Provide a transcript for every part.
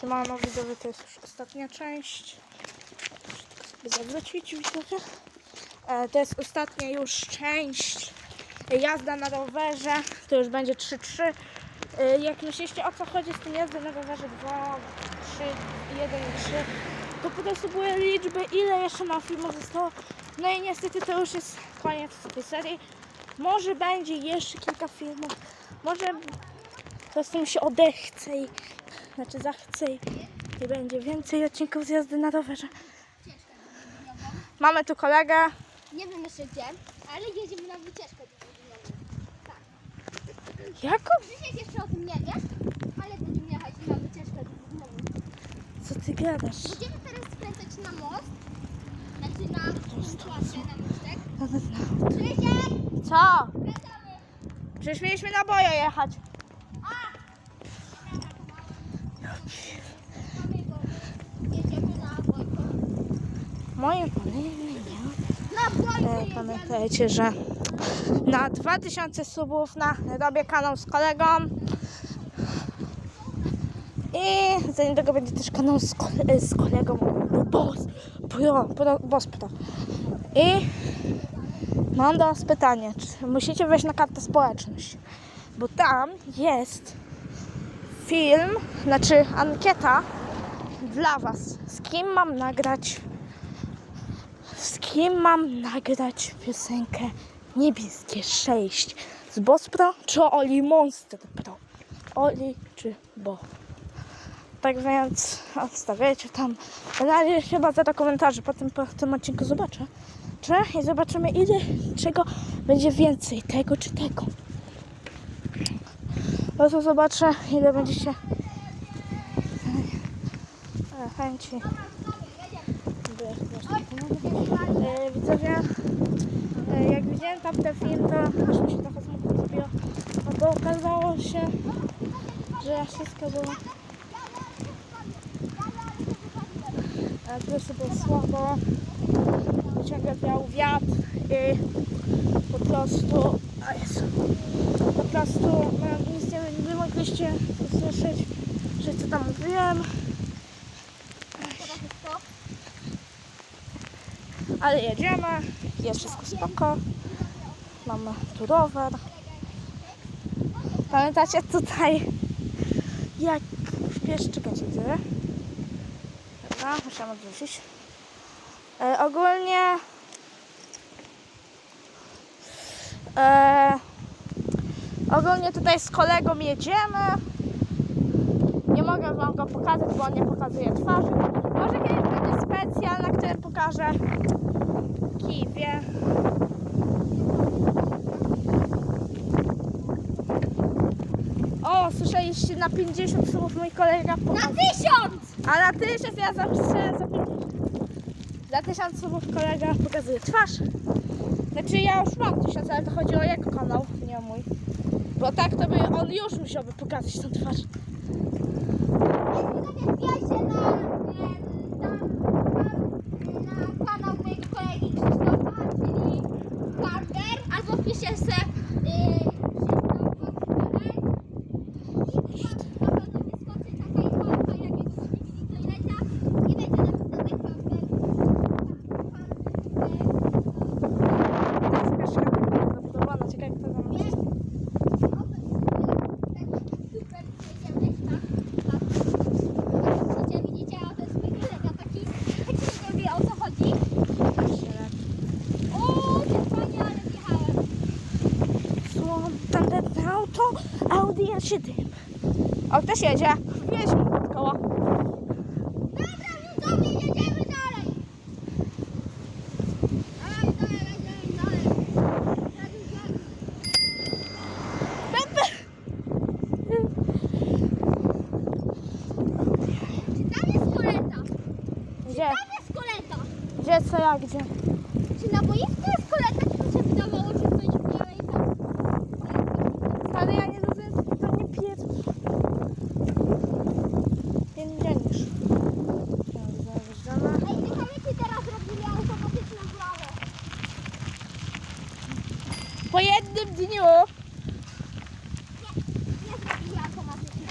Siemano widzowie, to jest już ostatnia część. Muszę sobie zawrócić widzowie. E, to jest ostatnia już część. Jazda na rowerze. To już będzie 3-3. E, jak myślicie o co chodzi z tym jazdy na rowerze 2, 3, 1, 3, to po prostu były liczby, ile jeszcze na filmu zostało. No i niestety to już jest koniec tej serii. Może będzie jeszcze kilka filmów. Może po prostu mi się odechce i znaczy zachce i, będzie więcej odcinków z jazdy na rowerze. Mamy tu kolegę. Nie wiem jeszcze gdzie, ale jedziemy na wycieczkę. Tak. Jaką? Dzisiaj jeszcze o tym nie wiesz, ale będziemy jechać na wycieczkę do. Co ty gadasz? Będziemy teraz skręcać na most. Znaczy na kłasę, na mostek. Krzysiek! Co? Wracamy! Przecież mieliśmy na boje jechać. Mamy go. Jedziemy na Wojko. Moje kolejne E. Pamiętajcie, że na 2000 subów na robię kanał z kolegą. I za niedługo będzie też kanał z, kole, z kolegą Boss Pro, Pro, Boss Pro. I mam do was pytanie, czy musicie wejść na kartę społeczność, bo tam jest film, znaczy ankieta dla was, z kim mam nagrać z kim mam nagrać piosenkę Niebieskie 6? Z Boss Pro czy Oli Monster Pro? Oli czy Bo? Tak więc odstawiajcie tam. Na razie chyba zero komentarzy, potem po tym odcinku zobaczę. Czy? I zobaczymy ile, czego będzie więcej, tego czy tego. Po to zobaczę ile będziecie chęci. E, widzowie, e, jak widziałem tam ten film, to aż mi się trochę smutno zrobiło, no bo okazało się, że wszystko było po prostu było słabo, bo ciągle wiał wiatr i po prostu, a Jezu, po prostu no, nic nie, nie mogliście usłyszeć, że co tam mówiłem, jest. Ale jedziemy, jest wszystko spoko. Mamy tu rower. Pamiętacie tutaj, jak wiesz, czekajcie, widzę. Dobra, musiałam odwrócić. E, ogólnie e, ogólnie tutaj z kolegą jedziemy. Nie mogę wam go pokazać, bo on nie pokazuje twarzy. Może kiedyś będzie specjal, na którym pokażę Kiwie. O, słyszeliście na 50 słów mój kolega Na pokazał. tysiąc! A na 1000 ja zawsze za 50. Za 1000 słów kolega pokazuje twarz. Znaczy ja już mam 1000, ale to chodzi o jego kanał, nie o mój. Bo tak to by on już musiałby pokazać tą twarz. Na, em, na, na kanał mojego kolegi Krzysztofa, czyli Barber, albo wpiszcie se y, Krzysztof Barber. I na pewno wyskoczy taka ikonka, jak jest w filmie toileta i będzie napisane Barber. Jest jakaś chata zabudowana, ciekawe jak to tam jest. Widzicie, widzicie, a to jest mój kolega taki, taki nie wie o co chodzi. O, nie fajnie, ale wjechałem. Co tam ten auto? Audi A7. O, też jedzie. Wieźmy pod koło. Dobra, widzowie, jedziemy dalej. Dalej, dalej, dalej, dalej. Czy tam jest koleta? Gdzie? Tam jest koleta. Gdzie, co, jak, gdzie? Czy na boisku jest koleta, czy to się wydawało, że coś dalej tam? Ale ja nie rozumiem, co to nie piję. Nie widzisz. Zajeżdżamy. Ej, ciekawe, czy teraz robili automatyczną głowę. Po jednym dniu Nie zrobili automatycznie.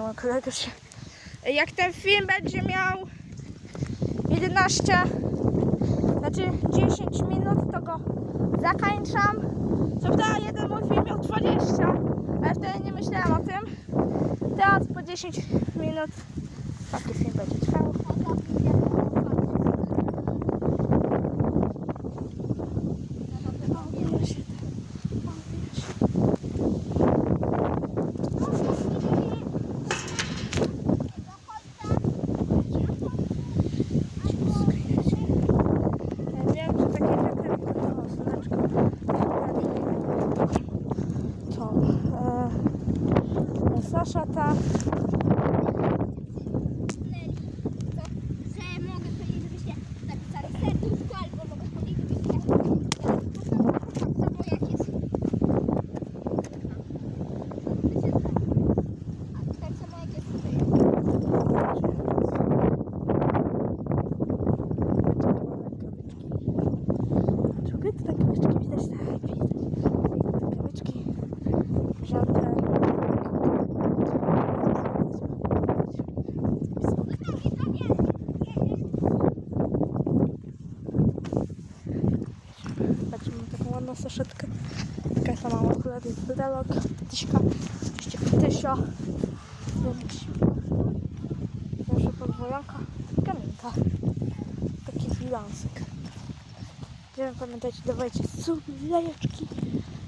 Mój kolega się... Jak ten film będzie miał 11, znaczy 10 minut, to go zakończam. Co prawda jeden mój film miał 20, ale wtedy nie myślałam o tym. Teraz po 10 minut taki film będzie trwał. Ja wiem, że takie efekty jak to słoneczko. To e, Sasza ta Że mogę powiedzieć, żebyście napisali serduszko, albo mogę powiedzieć, żebyście tak samo jak jest. A tak samo jak jest tutaj. Drugie to takie kawyczki widać, tak, widać. Te kawyczki wzięte. Patrzymy na taką ładną saszetkę. Taka sama ma brelok, tyśka, oczywiście tysio. Nasze podwojanka, kamienka. Taki bilansek. Nie pamiętajcie, dawajcie lejeczki.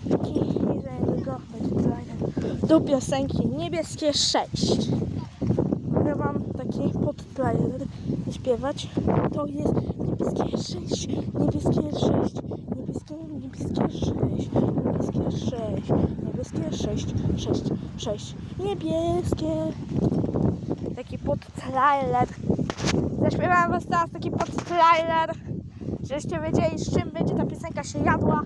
I za niedługo będzie trailer do piosenki Niebieskie 6. Mogę wam taki podtrailer śpiewać. To jest Niebieskie 6, Niebieskie 6, Niebieskie, Niebieskie 6, Niebieskie 6, Niebieskie 6, 6, 6, Niebieskie. Taki podtrailer. Zaśpiewałem was teraz taki podtrailer. Żeście wiedzieli, z czym będzie ta piosenka się jadła.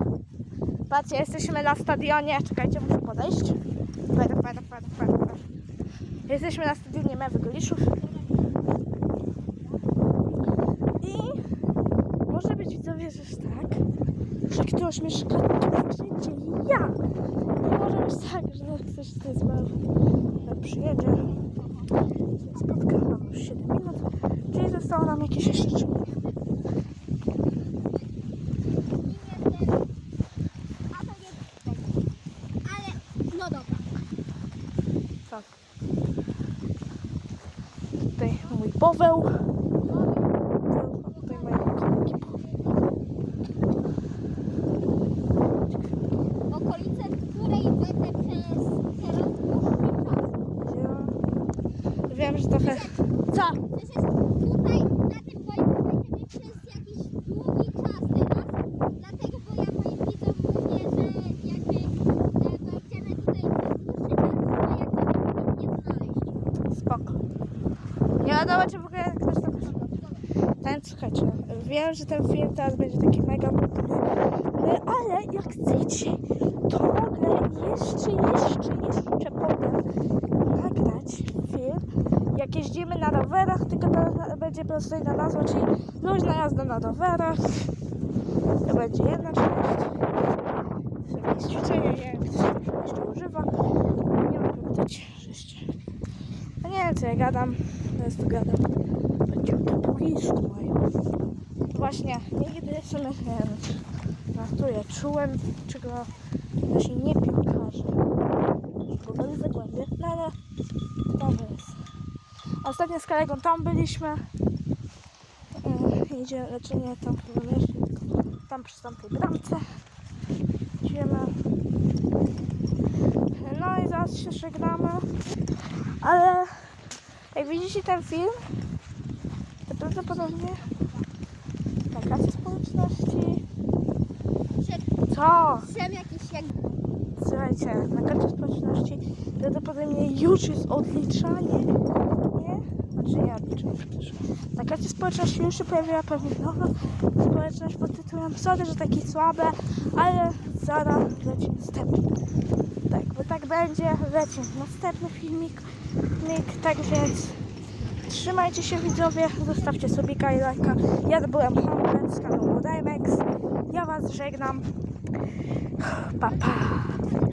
Patrzcie, jesteśmy na stadionie. Czekajcie, muszę podejść. Pada, pada, pada, pada. Jesteśmy na stadionie Mewy Goliszów. I może być widzowie, że tak, że ktoś mieszka tu, gdzie ja. I może być tak, że ktoś z zwał przyjedzie. Spotkam nam już 7 minut, czyli zostało nam jakieś jeszcze 3 minuty. Nie. Tak. Tutaj mój Paweł. A tutaj moje kolegi. Okolice, w której będę przez teraz dłuższy czas. Ja wiem, że trochę... Co? Przecież tutaj na tym boisku będziemy przez jakiś długi czas teraz. Dlatego, bo ja moim widzom mówię, że jakby e, będziemy tutaj przez dłuższy czas, to jakby nie znaleźć. Spoko. Nie wiadomo, czy w ogóle ktoś tam... Ten, słuchajcie, wiem, że ten film teraz będzie taki mega popularny, ale jak chcecie, to mogę jeszcze, jeszcze, jeszcze potem nagrać film, jak jeździmy na rowerach, tylko to będzie po prostu inna nazwa, czyli luźna jazda na rowerach. To będzie jedna część. Jakieś ćwiczenie, nie wiem, ktoś tam jeszcze używa. Nie pamiętać, że jeszcze... No nie wiem, co ja gadam. Teraz tu gadam. Będzie po blisku mają. Właśnie, nigdy sobie wiem, żartuję. Czułem, czego nasi nie piłkarze. Bo byli zagłębie, no ale dobrze jest. Ostatnio z kolegą tam byliśmy. Yy, idzie, znaczy nie tam jeszcze, tam przy tamtej bramce. Idziemy. No i zaraz się żegnamy. Ale jak widzicie ten film, to prawdopodobnie Że Co? Żem jakiś jak Słuchajcie, na karcie społeczności prawdopodobnie już jest odliczanie. Nie? Znaczy odliczanie przecież. Na karcie społeczności już się pojawiła pewnie nowa społeczność pod tytułem Sorry, że takie słabe, ale zaraz leci następny. Tak, bo tak będzie, leci następny filmik, filmik, tak więc trzymajcie się widzowie, zostawcie sobie lajka. Ja byłem Homer z kanału Dimex. Ja Was żegnam. Pa, pa.